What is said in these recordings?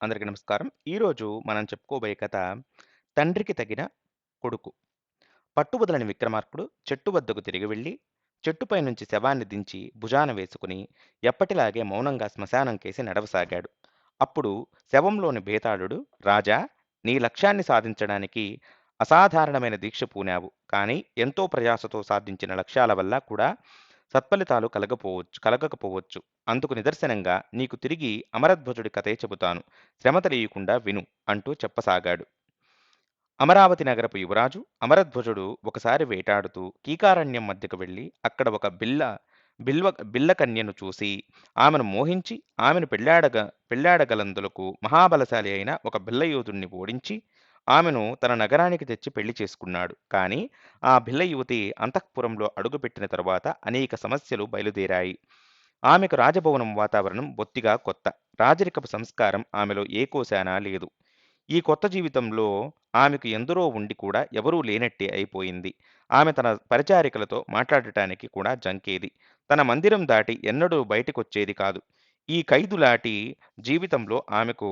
అందరికీ నమస్కారం. ఈరోజు మనం చెప్పుకోబోయే కథ 'తండ్రికి తగిన కొడుకు'. పట్టుబదలని విక్రమార్కుడు చెట్టు వద్దకు తిరిగి వెళ్ళి చెట్టుపై నుంచి శవాన్ని దించి భుజాన వేసుకుని, ఎప్పటిలాగే మౌనంగా శ్మశానం కేసి నడవసాగాడు. అప్పుడు శవంలోని భేతాళుడు రాజా! నీ లక్ష్యాన్ని సాధించడానికి అసాధారణమైన దీక్ష పూనావు. కానీ ఎంతో ప్రయాసతో సాధించిన లక్ష్యాల వల్ల కూడా సత్ఫలితాలు కలగపోవచ్చు కలగకపోవచ్చు. అందుకు నిదర్శనంగా నీకు తిరిగి అమరధ్వజుడి కథే చెబుతాను. శ్రమ తెలియకుండా విను అంటూ చెప్పసాగాడు. అమరావతి నగరపు యువరాజు అమరధ్వజుడు ఒకసారి వేటాడుతూ కీకారణ్యం మధ్యకు వెళ్ళి అక్కడ ఒక బిల్ల బిల్వ బిల్లకన్యను చూసి ఆమెను మోహించి ఆమెను పెళ్ళాడగ పెళ్ళాడగలందులకు మహాబలశాలి అయిన ఒక బిల్లయోధుణ్ణి ఓడించి ఆమెను తన నగరానికి తెచ్చి పెళ్ళి చేసుకున్నాడు. కానీ ఆ భిల్ల యువతి అంతఃపురంలో అడుగుపెట్టిన తరువాత అనేక సమస్యలు బయలుదేరాయి. ఆమెకు రాజభవనం వాతావరణం బొత్తిగా కొత్త. రాజరికపు సంస్కారం ఆమెలో ఏ కోశానా లేదు. ఈ కొత్త జీవితంలో ఆమెకు ఎందరో ఉండి కూడా ఎవరూ లేనట్టే అయిపోయింది. ఆమె తన పరిచారికలతో మాట్లాడటానికి కూడా జంకేది. తన మందిరం దాటి ఎన్నడూ బయటికొచ్చేది కాదు. ఈ ఖైదులాటి జీవితంలో ఆమెకు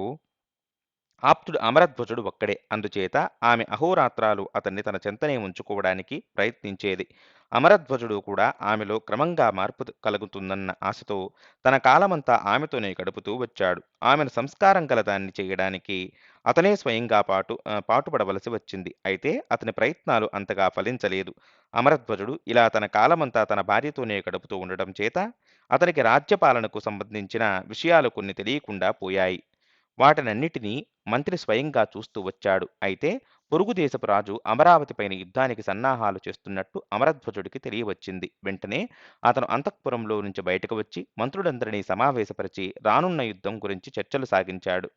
ఆప్తుడు అమరధ్వజుడు ఒక్కడే. అందుచేత ఆమె అహోరాత్రాలు అతన్ని తన చెంతనే ఉంచుకోవడానికి ప్రయత్నించేది. అమరధ్వజుడు కూడా ఆమెలో క్రమంగా మార్పు కలుగుతుందన్న ఆశతో తన కాలమంతా ఆమెతోనే గడుపుతూ వచ్చాడు. ఆమెను సంస్కారం గలదాన్ని చేయడానికి అతనే స్వయంగా పాటు పాటుపడవలసి వచ్చింది. అయితే అతని ప్రయత్నాలు అంతగా ఫలించలేదు. అమరధ్వజుడు ఇలా తన కాలమంతా తన భార్యతోనే గడుపుతూ ఉండడం చేత అతనికి రాజ్యపాలనకు సంబంధించిన విషయాలు కొన్ని తెలియకుండా పోయాయి. వాటినన్నిటినీ మంత్రి స్వయంగా చూస్తూ వచ్చాడు. అయితే పొరుగు దేశపు రాజు అమరావతిపైన యుద్ధానికి సన్నాహాలు చేస్తున్నట్టు అమరధ్వజుడికి తెలియవచ్చింది. వెంటనే అతను అంతఃపురంలో నుంచి బయటకు వచ్చి మంత్రులందరినీ సమావేశపరిచి రానున్న యుద్ధం గురించి చర్చలు సాగించాడు.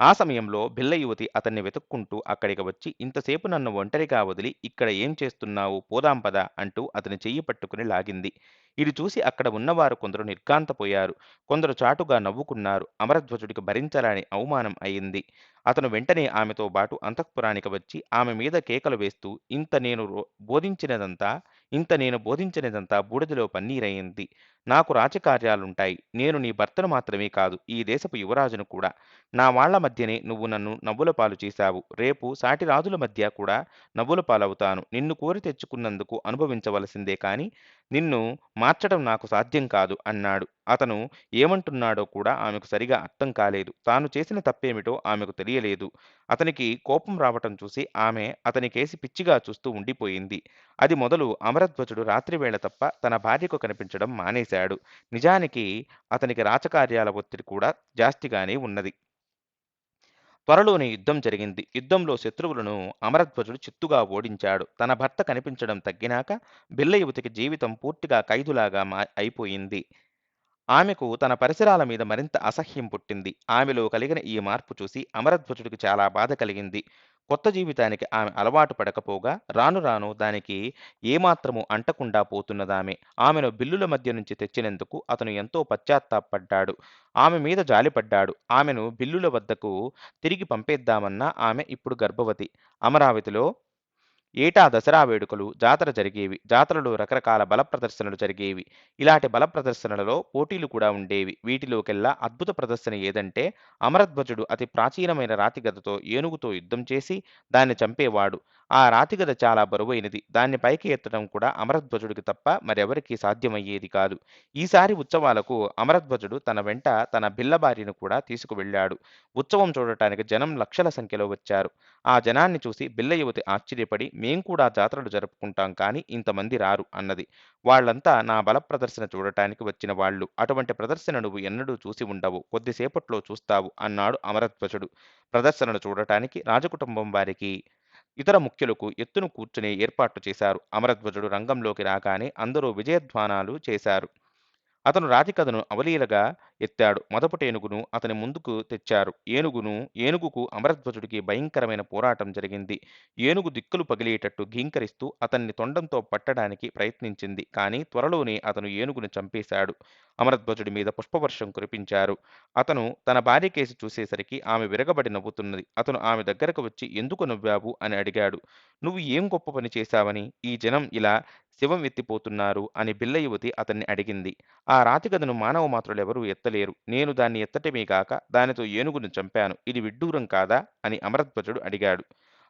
ఆ సమయంలో బిల్ల యువతి అతన్ని వెతుక్కుంటూ అక్కడికి వచ్చి ఇంతసేపు నన్ను ఒంటరిగా వదిలి ఇక్కడ ఏం చేస్తున్నావు పోదాం పద అంటూ అతని చెయ్యి పట్టుకుని లాగింది. ఇది చూసి అక్కడ ఉన్నవారు కొందరు నిర్ఘాంతపోయారు. కొందరు చాటుగా నవ్వుకున్నారు. అమరధ్వజుడికి భరించరాని అవమానం అయింది. అతను వెంటనే ఆమెతో పాటు అంతఃపురానికి వచ్చి ఆమె మీద కేకలు వేస్తూ ఇంత నేను రో బోధించినదంతా ఇంత నేను బోధించినదంతా బూడిదలో పన్నీరయ్యింది నాకు రాజకార్యాలుంటాయి. నేను నీ భర్తను మాత్రమే కాదు ఈ దేశపు యువరాజును కూడా. నా వాళ్ళ మధ్యనే నువ్వు నన్ను నవ్వుల పాలు చేశావు. రేపు సాటి రాజుల మధ్య కూడా నవ్వుల పాలవుతాను. నిన్ను కోరి తెచ్చుకున్నందుకు అనుభవించవలసిందే కాని నిన్ను మార్చడం నాకు సాధ్యం కాదు అన్నాడు. అతను ఏమంటున్నాడో కూడా ఆమెకు సరిగా అర్థం కాలేదు. తాను చేసిన తప్పేమిటో ఆమెకు తెలియలేదు. అతనికి కోపం రావటం చూసి ఆమె అతనికేసి పిచ్చిగా చూస్తూ ఉండిపోయింది. అది మొదలు అమరధ్వజుడు రాత్రివేళ తప్ప తన భార్యకు కనిపించడం మానేశాడు. నిజానికి అతనికి రాచకార్యాల ఒత్తిడి కూడా జాస్తిగానే ఉన్నది. త్వరలోనే యుద్ధం జరిగింది. యుద్ధంలో శత్రువులను అమరధ్వజుడు చిత్తుగా ఓడించాడు. తన భర్త కనిపించడం తగ్గినాక బిల్ల యువతికి జీవితం పూర్తిగా ఖైదులాగా మా అయిపోయింది. ఆమెకు తన పరిసరాల మీద మరింత అసహ్యం పుట్టింది. ఆమెలో కలిగిన ఈ మార్పు చూసి అమరధ్వజుడికి చాలా బాధ కలిగింది. కొత్త జీవితానికి ఆమె అలవాటు పడకపోగా రాను రాను దానికి ఏమాత్రము అంటకుండా పోతున్నదామె. ఆమెను బిల్లుల మధ్య నుంచి తెచ్చినందుకు అతను ఎంతో పశ్చాత్తాపపడ్డాడు. ఆమె మీద జాలిపడ్డాడు. ఆమెను బిల్లుల వద్దకు తిరిగి పంపేద్దామన్నా ఆమె ఇప్పుడు గర్భవతి. అమరావతిలో ఏటా దసరా వేడుకలు, జాతర జరిగేవి. జాతరలో రకరకాల బల ప్రదర్శనలు జరిగేవి. ఇలాంటి బల ప్రదర్శనలలో పోటీలు కూడా ఉండేవి. వీటిలోకెల్లా అద్భుత ప్రదర్శన ఏదంటే అమరధ్వజుడు అతి ప్రాచీనమైన రాతిగదతో ఏనుగుతో యుద్ధం చేసి దాన్ని చంపేవాడు. ఆ రాతిగద చాలా బరువైనది. దాన్ని పైకి ఎత్తడం కూడా అమరధ్వజుడికి తప్ప మరెవరికీ సాధ్యమయ్యేది కాదు. ఈసారి ఉత్సవాలకు అమరధ్వజుడు తన వెంట తన బిల్లబారిని కూడా తీసుకువెళ్ళాడు. ఉత్సవం చూడటానికి జనం లక్షల సంఖ్యలో వచ్చారు. ఆ జనాన్ని చూసి బిల్ల యువతి ఆశ్చర్యపడి మేం కూడా జాతరలు జరుపుకుంటాం కానీ ఇంతమంది రారు అన్నది. వాళ్ళంతా నా బల ప్రదర్శన చూడటానికి వచ్చిన వాళ్ళు. అటువంటి ప్రదర్శన నువ్వు ఎన్నడూ చూసి ఉండవు. కొద్దిసేపట్లో చూస్తావు అన్నాడు అమరధ్వజుడు. ప్రదర్శనను చూడటానికి రాజకుటుంబం వారికి ఇతర ముఖ్యులకు ఎత్తును కూర్చునే ఏర్పాట్లు చేశారు. అమరధ్వజుడు రంగంలోకి రాగానే అందరూ విజయధ్వానాలు చేశారు. అతను రాతికథను అవలీలగా ఎత్తాడు. మొదపటి ఏనుగును అతని ముందుకు తెచ్చారు. ఏనుగును ఏనుగుకు అమరధ్వజుడికి భయంకరమైన పోరాటం జరిగింది. ఏనుగు దిక్కులు పగిలేటట్టు ఘీంకరిస్తూ అతన్ని తొండంతో పట్టడానికి ప్రయత్నించింది. కానీ త్వరలోనే అతను ఏనుగును చంపేశాడు. అమరధ్వజుడి మీద పుష్పవర్షం కురిపించారు. అతను తన భార్య కేసు చూసేసరికి ఆమె విరగబడి నవ్వుతున్నది. అతను ఆమె దగ్గరకు వచ్చి ఎందుకు నవ్వావు అని అడిగాడు. నువ్వు ఏం గొప్ప పని చేశావని ఈ జనం ఇలా శివం ఎత్తిపోతున్నారు అని బిల్ల యువతి అతన్ని అడిగింది. ఆ రాతిగదను మానవ మాత్రులెవరూ ఎత్త ఎత్తలేరు. నేను దాన్ని ఎత్తటమే కాక దానితో ఏనుగును చంపాను. ఇది విడ్డూరం కాదా? అని అమరధ్వజుడు అడిగాడు.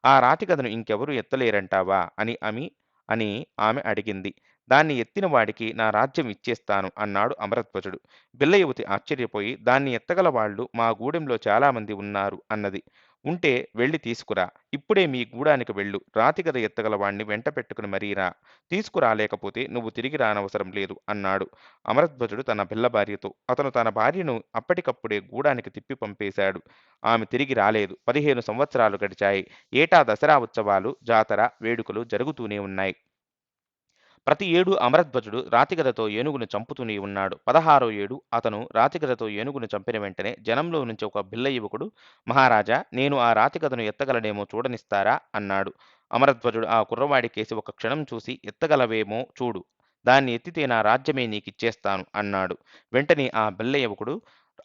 ఆ రాతి కథను ఇంకెవరూ ఎత్తలేరంటావా? అని అమి అని ఆమె అడిగింది. దాన్ని ఎత్తిన వాడికి నా రాజ్యం ఇచ్చేస్తాను అన్నాడు అమరధ్వజుడు. బిల్లయువతి ఆశ్చర్యపోయి దాన్ని ఎత్తగల వాళ్ళు మా గూడెంలో చాలామంది ఉన్నారు అన్నది. ఉంటే వెళ్ళి తీసుకురా. ఇప్పుడే మీ గూడానికి వెళ్ళు. రాతిగద ఎత్తగల వాణ్ణి వెంట పెట్టుకుని మరీరా తీసుకురాలేకపోతే నువ్వు తిరిగి రానవసరం లేదు అన్నాడు. అమరధ్వజుడు తన పిల్ల భార్యతో. అతను తన భార్యను అప్పటికప్పుడే గూడానికి తిప్పి పంపేశాడు. ఆమె తిరిగి రాలేదు. పదిహేను సంవత్సరాలు గడిచాయి. ఏటా దసరా ఉత్సవాలు జాతర వేడుకలు జరుగుతూనే ఉన్నాయి. ప్రతి ఏడు అమరధ్వజుడు రాతిగదతో ఏనుగును చంపుతూనే ఉన్నాడు. పదహారో ఏడు అతను రాతిగదతో ఏనుగును చంపిన వెంటనే జనంలో నుంచి ఒక బిల్ల యువకుడు మహారాజా నేను ఆ రాతిగదను ఎత్తగలనేమో చూడనిస్తారా? అన్నాడు. అమరధ్వజుడు ఆ కుర్రవాడి కేసి ఒక క్షణం చూసి ఎత్తగలవేమో చూడు. దాన్ని ఎత్తితే నా రాజ్యమే నీకిచ్చేస్తాను అన్నాడు. వెంటనే ఆ బిల్ల యువకుడు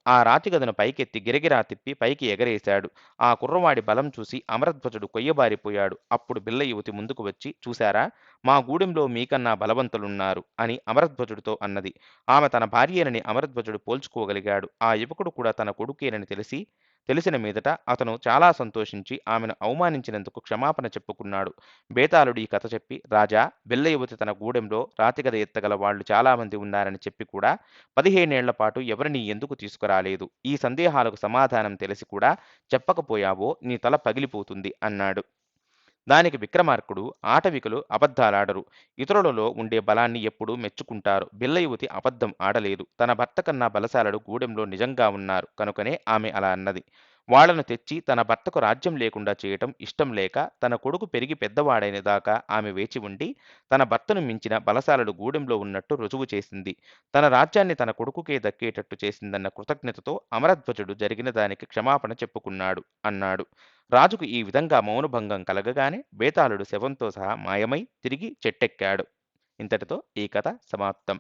ఆ రాతిగదను పైకెత్తి గిరగిరా తిప్పి పైకి ఎగరేశాడు. ఆ కుర్రవాడి బలం చూసి అమరధ్వజుడు కొయ్యబారిపోయాడు. అప్పుడు బిల్ల యువతి ముందుకు వచ్చి చూశారా? మా గూడెంలో మీకన్నా బలవంతులున్నారు అని అమరధ్వజుడితో అన్నది. ఆమె తన భార్యేనని అమరధ్వజుడు పోల్చుకోగలిగాడు. ఆ యువకుడు కూడా తన కొడుకేనని తెలిసి తెలిసిన మీదట అతను చాలా సంతోషించి ఆమెను అవమానించినందుకు క్షమాపణ చెప్పుకున్నాడు. బేతాళుడు ఈ కథ చెప్పి రాజా బిల్ల యువతి తన గూడెంలో రాతిగద ఎత్తగల వాళ్ళు చాలామంది ఉన్నారని చెప్పి కూడా పదిహేనేళ్ళ పాటు ఎవరిని ఎందుకు తీసుకురాలేదు? ఈ సందేహాలకు సమాధానం తెలిసి కూడా చెప్పకపోయావో నీ తల పగిలిపోతుంది అన్నాడు. దానికి విక్రమార్కుడు ఆటవికులు అబద్ధాలాడరు. ఇతరులలో ఉండే బలాన్ని ఎప్పుడూ మెచ్చుకుంటారు. బిల్ల యువతి అబద్ధం ఆడలేదు. తన భర్త కన్నా బలశాలడు గూడెంలో నిజంగా ఉన్నారు. కనుకనే ఆమె అలా అన్నది. వాళ్ళను తెచ్చి తన భర్తకు రాజ్యం లేకుండా చేయటం ఇష్టం లేక తన కొడుకు పెరిగి పెద్దవాడైన దాకా ఆమె వేచి ఉండి తన భర్తను మించిన బలశాలడు గూడెంలో ఉన్నట్టు రుజువు చేసింది. తన రాజ్యాన్ని తన కొడుకుకే దక్కేటట్టు చేసిందన్న కృతజ్ఞతతో అమరధ్వజుడు జరిగిన దానికి క్షమాపణ చెప్పుకున్నాడు అన్నాడు. రాజుకు ఈ విధంగా మౌనభంగం కలగగానే బేతాళుడు శవంతో సహా మాయమై తిరిగి చెట్టెక్కాడు. ఇంతటితో ఈ కథ సమాప్తం.